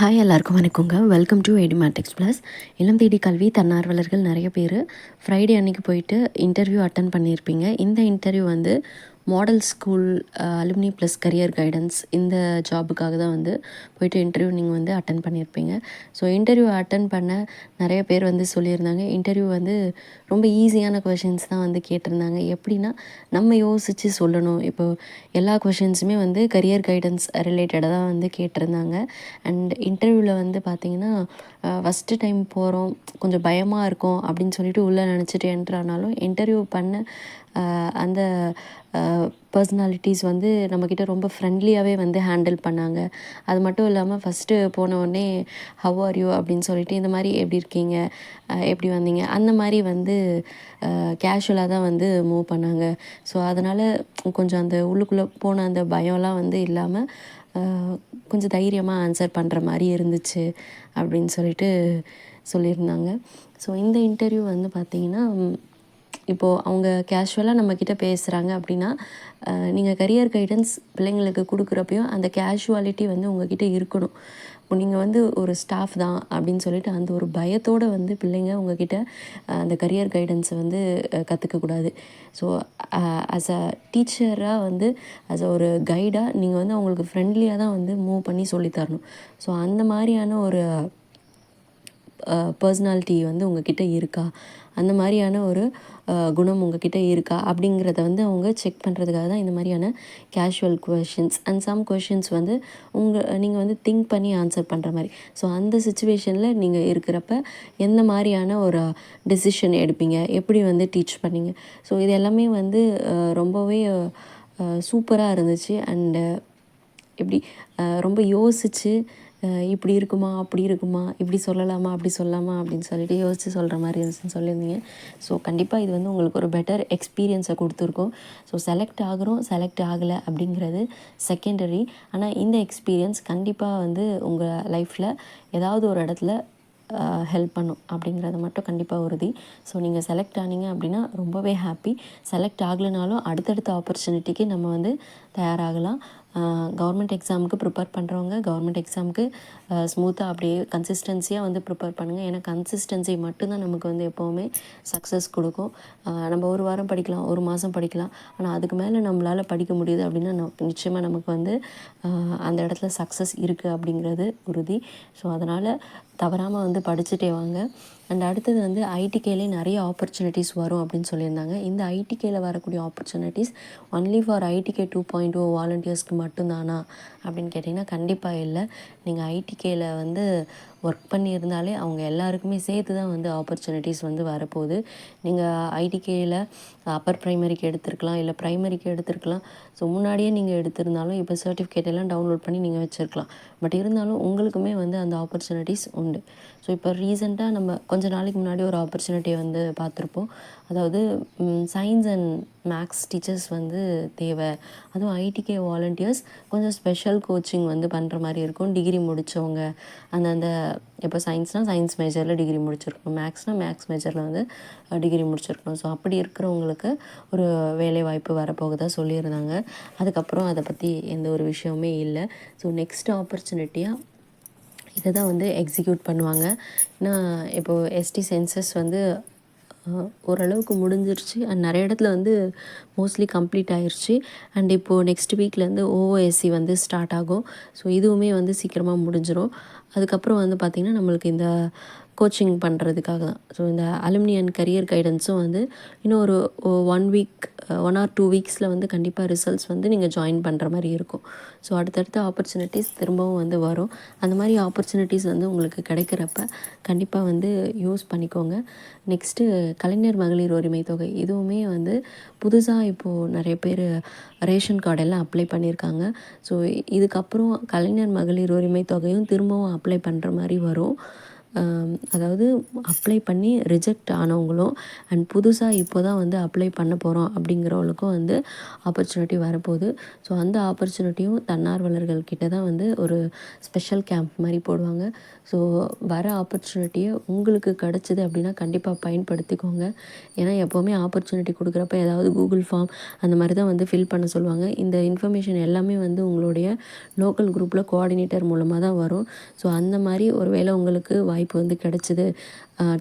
Hi எல்லாருக்கும் வணக்கங்க. Welcome to எடிமேட்டிக்ஸ் plus இளம் தேடி கல்வி தன்னார்வலர்கள் நிறைய பேர் ஃப்ரைடே அன்னைக்கு போயிட்டு இன்டர்வியூ அட்டன் பண்ணியிருப்பீங்க. இந்த இன்டர்வியூ வந்து model school alumni plus career guidance இந்த ஜாபுக்காக தான் வந்து போயிட்டு இன்டர்வியூ நீங்கள் வந்து அட்டன் பண்ணியிருப்பீங்க. ஸோ இன்டர்வியூ அட்டன் பண்ண நிறைய பேர் வந்து சொல்லியிருந்தாங்க. இன்டர்வியூ வந்து ரொம்ப ஈஸியான கொஷின்ஸ் தான் வந்து கேட்டிருந்தாங்க. எப்படின்னா நம்ம யோசித்து சொல்லணும். இப்போ எல்லா கொஷின்ஸுமே வந்து கரியர் கைடன்ஸ் ரிலேட்டடாக தான் வந்து கேட்டிருந்தாங்க. அண்ட் இன்டர்வியூவில் வந்து பார்த்திங்கன்னா ஃபஸ்ட்டு uh, டைம் போகிறோம் கொஞ்சம் பயமாக இருக்கும் அப்படின்னு சொல்லிட்டு உள்ளே நினச்சிட்டு என்ட்ரு ஆனாலும் இன்டர்வியூ பண்ண அந்த பர்சனாலிட்டிஸ் வந்து நம்மக்கிட்ட ரொம்ப ஃப்ரெண்ட்லியாகவே வந்து ஹேண்டில் பண்ணாங்க. அது மட்டும் இல்லாமல் ஃபஸ்ட்டு போன உடனே ஹவ் ஆர் யூ அப்படின்னு சொல்லிட்டு இந்த மாதிரி எப்படி இருக்கீங்க? எப்படி வந்தீங்க? அந்த மாதிரி வந்து கேஷுவலாக தான் வந்து மூவ் பண்ணாங்க. ஸோ அதனால் கொஞ்சம் அந்த உள்ளுக்குள்ளே போன அந்த பயம்லாம் வந்து இல்லாமல் கொஞ்சம் தைரியமாக ஆன்சர் பண்ணுற மாதிரி இருந்துச்சு அப்படின்னு சொல்லிட்டு சொல்லியிருந்தாங்க. ஸோ இந்த இன்டர்வியூ வந்து பார்த்திங்கன்னா இப்போது அவங்க கேஷுவலாக நம்மக்கிட்ட பேசுகிறாங்க அப்படின்னா நீங்கள் கரியர் கைடன்ஸ் பிள்ளைங்களுக்கு கொடுக்குறப்பையும் அந்த கேஷுவாலிட்டி வந்து உங்ககிட்ட இருக்கணும். இப்போ நீங்கள் வந்து ஒரு ஸ்டாஃப் தான் அப்படின்னு சொல்லிட்டு அந்த ஒரு பயத்தோடு வந்து பிள்ளைங்க உங்ககிட்ட அந்த கரியர் கைடன்ஸை வந்து கற்றுக்கக்கூடாது ஸோ ஆஸ் அ டீச்சராக வந்து ஆஸ் அ ஒரு கைடாக நீங்கள் வந்து அவங்களுக்கு ஃப்ரெண்ட்லியாக தான் வந்து மூவ் பண்ணி சொல்லித் தரணும். ஸோ அந்த மாதிரியான ஒரு பர்சனாலிட்டி வந்து உங்ககிட்ட இருக்கா? அந்த மாதிரியான ஒரு குணம் உங்ககிட்ட இருக்கா? அப்படிங்கிறத வந்து அவங்க செக் பண்ணுறதுக்காக தான் இந்த மாதிரியான casual questions and some questions வந்து உங்கள் நீங்கள் வந்து திங்க் பண்ணி ஆன்சர் பண்ணுற மாதிரி. ஸோ அந்த சுச்சுவேஷனில் நீங்கள் இருக்கிறப்ப எந்த மாதிரியான ஒரு டெசிஷன் எடுப்பீங்க? எப்படி வந்து டீச் பண்ணீங்க? ஸோ இது எல்லாமே வந்து ரொம்பவே சூப்பராக இருந்துச்சு. அண்டு எப்படி ரொம்ப யோசித்து இப்படி இருக்குமா அப்படி இருக்குமா இப்படி சொல்லலாமா அப்படி சொல்லலாமா அப்படின்னு சொல்லிட்டு யோசித்து சொல்கிற மாதிரி இருந்துச்சுன்னு சொல்லியிருந்தீங்க. ஸோ கண்டிப்பாக இது வந்து உங்களுக்கு ஒரு பெட்டர் எக்ஸ்பீரியன்ஸை கொடுத்துருக்கோம். ஸோ செலக்ட் ஆகுறோம் செலக்ட் ஆகலை அப்படிங்கிறது செகண்டரி ஆனால் இந்த எக்ஸ்பீரியன்ஸ் கண்டிப்பாக வந்து உங்கள் லைஃப்பில் ஏதாவது ஒரு இடத்துல ஹெல்ப் பண்ணும் அப்படிங்கிறது மட்டும் கண்டிப்பாக உறுதி. ஸோ நீங்கள் செலக்ட் ஆனீங்க அப்படின்னா ரொம்பவே ஹாப்பி செலக்ட் ஆகலைனாலும் அடுத்தடுத்த ஆப்பர்ச்சுனிட்டிக்கு நம்ம வந்து தயாராகலாம். கவர்மெண்ட் எக்ஸாமுக்கு ப்ரிப்பேர் பண்ணுறவங்க கவர்மெண்ட் எக்ஸாமுக்கு ஸ்மூத்தாக அப்படியே கன்சிஸ்டன்சியாக வந்து ப்ரிப்பேர் பண்ணுங்கள் ஏன்னா கன்சிஸ்டன்சி மட்டும்தான் நமக்கு வந்து எப்போவுமே சக்ஸஸ் கொடுக்கும். நம்ம ஒரு வாரம் படிக்கலாம் ஒரு மாதம் படிக்கலாம். ஆனால் அதுக்கு மேலே நம்மளால் படிக்க முடியுது அப்படின்னா நம் நிச்சயமாக நமக்கு வந்து அந்த இடத்துல சக்ஸஸ் இருக்குது அப்படிங்கிறது உறுதி. ஸோ அதனால் தவறாமல் வந்து படிச்சுட்டே வாங்க. அண்ட் அடுத்தது வந்து ஐடிகேலே நிறைய ஆப்பர்ச்சுனிட்டிஸ் வரும் அப்படின்னு சொல்லியிருந்தாங்க. இந்த ஐடிகேல வரக்கூடிய opportunities only for ITK two point O வாலண்டியர்ஸ்க்கு மட்டும்தானா அப்படின்னு கேட்டிங்கன்னா கண்டிப்பாக இல்லை. நீங்கள் ஐடிகேயில் வந்து ஒர்க் பண்ணியிருந்தாலே அவங்க எல்லாருக்குமே சேர்த்து தான் வந்து ஆப்பர்ச்சுனிட்டிஸ் வந்து வரப்போகுது. நீங்கள் ஐடிகேயில் அப்பர் ப்ரைமரிக்கு எடுத்திருக்கலாம் இல்லை ப்ரைமரிக்கு எடுத்திருக்கலாம். ஸோ முன்னாடியே நீங்கள் எடுத்திருந்தாலும் இப்போ சர்டிஃபிகேட் எல்லாம் டவுன்லோட் பண்ணி நீங்கள் வச்சுருக்கலாம். பட் இருந்தாலும் உங்களுக்குமே வந்து அந்த ஆப்பர்ச்சுனிட்டிஸ் உண்டு. ஸோ இப்போ ரீசெண்டாக நம்ம கொஞ்ச நாளைக்கு முன்னாடி ஒரு ஆப்பர்ச்சுனிட்டியை வந்து பார்த்துருப்போம். அதாவது சயின்ஸ் அண்ட் மேக்ஸ் டீச்சர்ஸ் வந்து தேவை. அதுவும் ஐடிகே வாலண்டியர்ஸ் கொஞ்சம் ஸ்பெஷல் கோச்சிங் வந்து பண்ணுற மாதிரி இருக்கும். டிகிரி முடித்தவங்க அந்தந்த இப்போ சயின்ஸ்னால் சயின்ஸ் மேஜரில் டிகிரி முடிச்சிருக்கணும். மேக்ஸ்னால் மேக்ஸ் மேஜரில் வந்து டிகிரி முடிச்சிருக்கணும். ஸோ அப்படி இருக்கிறவங்களுக்கு ஒரு வேலை வாய்ப்பு வரப்போகுதா சொல்லியிருந்தாங்க. அதுக்கப்புறம் அதை பற்றி எந்த ஒரு விஷயமுமே இல்லை. ஸோ நெக்ஸ்ட் ஆப்பர்ச்சுனிட்டியாக இதை தான் வந்து எக்ஸிக்யூட் பண்ணுவாங்க. ஏன்னா இப்போது எஸ்டி சென்சஸ் வந்து ஓரளவுக்கு முடிஞ்சிருச்சு. அண்ட் நிறைய இடத்துல வந்து மோஸ்ட்லி கம்ப்ளீட் ஆயிடுச்சு அண்ட் இப்போது நெக்ஸ்ட் வீக்லேருந்து ஓஓஎஸ்சி வந்து ஸ்டார்ட் ஆகும். ஸோ இதுவுமே வந்து சீக்கிரமாக முடிஞ்சிடும் அதுக்கப்புறம் வந்து பார்த்திங்கன்னா நம்மளுக்கு இந்த கோச்சிங் பண்ணுறதுக்காக தான். ஸோ இந்த அலுமினி அண்ட் கரியர் கைடன்ஸும் வந்து இன்னும் ஒரு one week one or two வீக்ஸில் வந்து கண்டிப்பாக ரிசல்ட்ஸ் வந்து நீங்கள் ஜாயின் பண்ணுற மாதிரி இருக்கும். ஸோ அடுத்தடுத்த ஆப்பர்ச்சுனிட்டிஸ் திரும்பவும் வந்து வரும். அந்த மாதிரி ஆப்பர்ச்சுனிட்டிஸ் வந்து உங்களுக்கு கிடைக்கிறப்ப கண்டிப்பாக வந்து யூஸ் பண்ணிக்கோங்க. நெக்ஸ்ட்டு கலைஞர் மகளிர் உரிமை தொகை. இதுவுமே வந்து புதுசாக இப்போது நிறைய பேர் ரேஷன் கார்டெல்லாம் அப்ளை பண்ணியிருக்காங்க. ஸோ இதுக்கப்புறம் கலைஞர் மகளிர் உரிமை தொகையும் திரும்பவும் அப்ளை பண்ணுற மாதிரி வரும். அதாவது அப்ளை பண்ணி ரிஜெக்ட் ஆனவங்களும் அண்ட் புதுசாக இப்போ தான் வந்து அப்ளை பண்ண போகிறோம் அப்படிங்கிறவங்களுக்கும் வந்து ஆப்பர்ச்சுனிட்டி வரப்போகுது. ஸோ அந்த ஆப்பர்ச்சுனிட்டியும் தன்னார்வலர்கள் கிட்ட தான் வந்து ஒரு ஸ்பெஷல் கேம்ப் மாதிரி போடுவாங்க. ஸோ வர ஆப்பர்ச்சுனிட்டியை உங்களுக்கு கிடச்சிது அப்படின்னா கண்டிப்பாக பயன்படுத்திக்கோங்க. ஏன்னா எப்போவுமே ஆப்பர்ச்சுனிட்டி கொடுக்குறப்ப ஏதாவது கூகுள் ஃபார்ம் அந்த மாதிரி தான் வந்து ஃபில் பண்ண சொல்லுவாங்க. இந்த இன்ஃபர்மேஷன் எல்லாமே வந்து உங்களுடைய லோக்கல் குரூப்பில் கோஆர்டினேட்டர் மூலமாக தான் வரும். ஸோ அந்த மாதிரி ஒரு வேளை உங்களுக்கு வாய்ப்பு வந்து கிடச்சிது.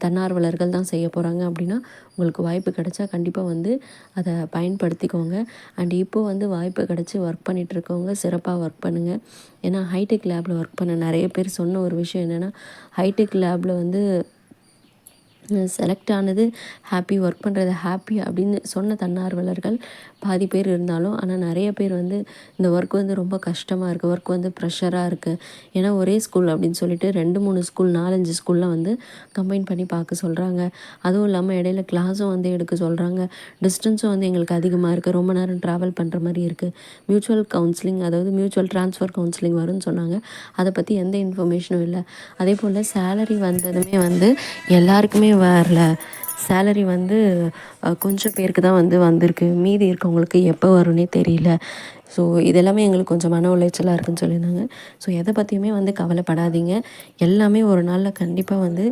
தன்னார்வலர்கள் தான் செய்ய போகிறாங்க அப்படின்னா உங்களுக்கு வாய்ப்பு கிடைச்சா கண்டிப்பாக வந்து அதை பயன்படுத்திக்கோங்க. அண்ட் இப்போது வந்து வாய்ப்பு கிடச்சி ஒர்க் பண்ணிகிட்ருக்கவங்க சிறப்பாக ஒர்க் பண்ணுங்கள் ஏன்னா ஹைடெக் லேபில் ஒர்க் பண்ண நிறைய பேர் சொன்ன ஒரு விஷயம் என்னென்னா ஹைடெக் லேபில் வந்து செலக்ட் ஆனது ஹாப்பி ஒர்க் பண்ணுறது ஹாப்பி அப்படின்னு சொன்ன தன்னார்வலர்கள் பாதி பேர் இருந்தாலும் ஆனால் நிறைய பேர் வந்து இந்த ஒர்க் வந்து ரொம்ப கஷ்டமாக இருக்குது ஒர்க் வந்து ப்ரெஷராக இருக்குது ஏன்னா ஒரே ஸ்கூல் அப்படின்னு சொல்லிட்டு ரெண்டு மூணு ஸ்கூல் நாலஞ்சு ஸ்கூலில் வந்து கம்பைன் பண்ணி பார்க்க சொல்கிறாங்க அதுவும் இல்லாமல் இடையில கிளாஸும் வந்து எடுக்க சொல்கிறாங்க டிஸ்டன்ஸும் வந்து எங்களுக்கு அதிகமாக இருக்குது ரொம்ப நேரம் ட்ராவல் பண்ணுற மாதிரி இருக்குது மியூச்சுவல் கவுன்சிலிங் அதாவது மியூச்சுவல் ட்ரான்ஸ்ஃபர் கவுன்சிலிங் வரும்னு சொன்னாங்க. அதை பற்றி எந்த இன்ஃபர்மேஷனும் இல்லை. அதே போல் சேலரி வந்ததுமே வந்து எல்லாருக்குமே வரல. சேலரி வந்து கொஞ்சம் பேருக்கு தான் வந்து வந்திருக்கு. மீதி இருக்கவங்களுக்கு எப்போ வரும்னே தெரியல. ஸோ இதெல்லாமே எங்களுக்கு கொஞ்சம் மன உளைச்சலாக இருக்குதுன்னு சொல்லியிருந்தாங்க. ஸோ எதை பற்றியுமே வந்து கவலைப்படாதீங்க. எல்லாமே ஒரு நாளில் கண்டிப்பாக வந்து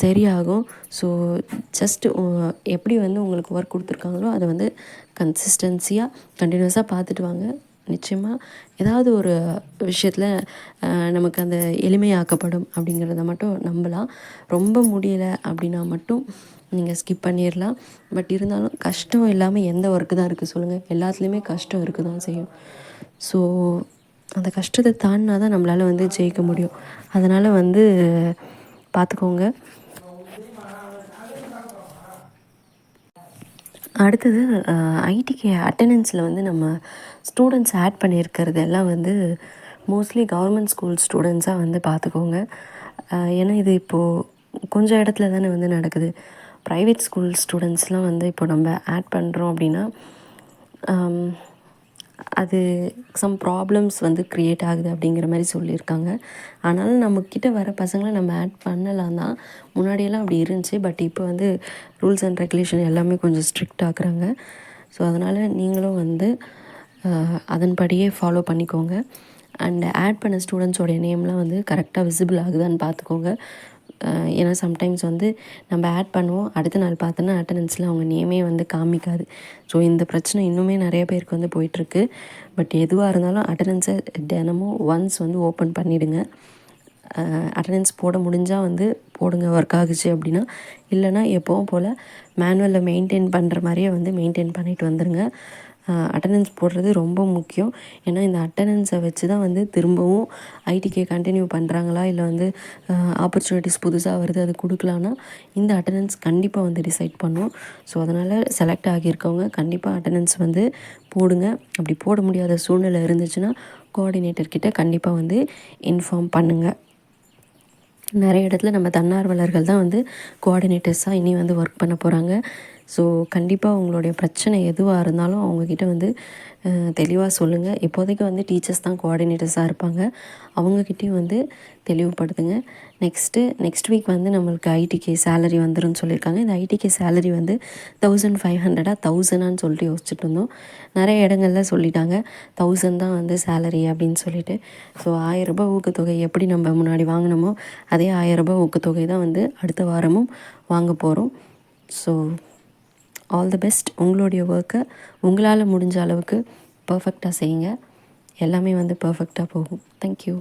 சரியாகும். ஸோ ஜஸ்ட்டு எப்படி வந்து உங்களுக்கு ஒர்க் கொடுத்துருக்காங்களோ அதை வந்து கன்சிஸ்டன்சியாக கண்டினியூஸாக பார்த்துட்டு வாங்க. நிச்சயமாக ஏதாவது ஒரு விஷயத்தில் நமக்கு அந்த எளிமையாக்கப்படும் அப்படிங்கிறத மட்டும் நம்பலாம். ரொம்ப முடியலை அப்படின்னா மட்டும் நீங்கள் ஸ்கிப் பண்ணிடலாம் பட் இருந்தாலும் கஷ்டம் இல்லாமல் எந்த ஒர்க்கு தான் இருக்குது சொல்லுங்கள் எல்லாத்துலேயுமே கஷ்டம் இருக்குது தான் செய்யும். ஸோ அந்த கஷ்டத்தை தாண்டினா தான் நம்மளால் வந்து ஜெயிக்க முடியும். அதனால் வந்து பார்த்துக்கோங்க அடுத்தது ஐடிக்கு அட்டண்டன்ஸில் வந்து நம்ம ஸ்டூடெண்ட்ஸ் ஆட் பண்ணியிருக்கிறது எல்லாம் வந்து மோஸ்ட்லி கவர்மெண்ட் ஸ்கூல் ஸ்டூடெண்ட்ஸாக வந்து பார்த்துக்கோங்க. ஏன்னா இது இப்போது கொஞ்சம் இடத்துல தானே வந்து நடக்குது. ப்ரைவேட் ஸ்கூல் ஸ்டூடெண்ட்ஸ்லாம் வந்து இப்போ நம்ம ஆட் பண்ணுறோம் அப்படின்னா அது சம் ப்ராப்ளம்ஸ் வந்து க்ரியேட் ஆகுது அப்படிங்கிற மாதிரி சொல்லியிருக்காங்க. ஆனாலும் நம்மக்கிட்ட வர பசங்களை நம்ம ஆட் பண்ணலாம் தான். முன்னாடியெல்லாம் அப்படி இருந்துச்சு. பட் இப்போ வந்து ரூல்ஸ் அண்ட் ரெகுலேஷன் எல்லாமே கொஞ்சம் ஸ்ட்ரிக்ட் ஆக்குறாங்க. ஸோ அதனால் நீங்களும் வந்து அதன்படியே ஃபாலோ பண்ணிக்கோங்க. அண்ட் ஆட் பண்ண ஸ்டூடெண்ட்ஸோடைய நேம்லாம் வந்து கரெக்டாக விசிபிள் ஆகுதான்னு பார்த்துக்கோங்க. ஏன்னா சம்டைம்ஸ் வந்து நம்ம ஆட் பண்ணுவோம். அடுத்த நாள் பார்த்தோன்னா அட்டண்டன்ஸில் அவங்க நேமே வந்து காமிக்காது. ஸோ இந்த பிரச்சனை இன்னுமே நிறைய பேருக்கு வந்து போயிட்டுருக்கு. பட் எதுவாக இருந்தாலும் அட்டண்டன்ஸை தினமும் ஒன்ஸ் வந்து ஓப்பன் பண்ணிவிடுங்க அட்டண்டன்ஸ் போட முடிஞ்சால் வந்து போடுங்க ஒர்க் ஆகுச்சு அப்படின்னா. இல்லைனா எப்போவும் போல் மேனுவலில் மெயின்டைன் பண்ணுற மாதிரியே வந்து மெயின்டைன் பண்ணிட்டு வந்துடுங்க அட்டண்டன்ஸ் போடுறது ரொம்ப முக்கியம். ஏன்னா இந்த அட்டண்டன்ஸை வச்சு தான் வந்து திரும்பவும் ஐடிகே கண்டினியூ பண்ணுறாங்களா இல்லை வந்து ஆப்பர்ச்சுனிட்டிஸ் புதுசாக வருது அது கொடுக்கலான்னா இந்த அட்டண்டன்ஸ் கண்டிப்பாக வந்து டிசைட் பண்ணும். ஸோ அதனால் செலக்ட் ஆகியிருக்கவங்க கண்டிப்பாக அட்டண்டன்ஸ் வந்து போடுங்க. அப்படி போட முடியாத சூழ்நிலை இருந்துச்சுன்னா கோஆர்டினேட்டர்கிட்ட கண்டிப்பாக வந்து இன்ஃபார்ம் பண்ணுங்கள் நிறைய இடத்துல நம்ம தன்னார்வலர்கள் தான் வந்து கோஆர்டினேட்டர்ஸாக இனி வந்து ஒர்க் பண்ண போகிறாங்க ஸோ கண்டிப்பாக உங்களுடைய பிரச்சனை எதுவாக இருந்தாலும் அவங்கக்கிட்ட வந்து தெளிவாக சொல்லுங்கள் இப்போதைக்கு வந்து டீச்சர்ஸ் தான் கோஆர்டினேட்டர்ஸாக இருப்பாங்க. அவங்கக்கிட்டேயும் வந்து தெளிவுபடுத்துங்க. நெக்ஸ்ட்டு நெக்ஸ்ட் வீக் வந்து நம்மளுக்கு ஐடிகே சேலரி வந்துடும் சொல்லியிருக்காங்க. இந்த ஐடிகே சேலரி வந்து தௌசண்ட் ஃபைவ் ஹண்ட்ரடாக தௌசண்டான்னு சொல்லிட்டு யோசிச்சுட்டு இருந்தோம். நிறைய இடங்கள்ல சொல்லிட்டாங்க. தௌசண்ட் தான் வந்து சேலரி அப்படின்னு சொல்லிட்டு. ஸோ ஆயிரரூபா ஊக்கத்தொகை எப்படி நம்ம முன்னாடி வாங்கினோமோ அதே ஆயிரரூபா ஊக்கத்தொகை தான் வந்து அடுத்த வாரமும் வாங்க போகிறோம் ஸோ ஆல் தி பெஸ்ட் உங்களுடைய ஒர்க்கை உங்களால் முடிஞ்ச அளவுக்கு பர்ஃபெக்டாக செய்யுங்க. எல்லாமே வந்து பர்ஃபெக்டாக போகும். தேங்க்யூ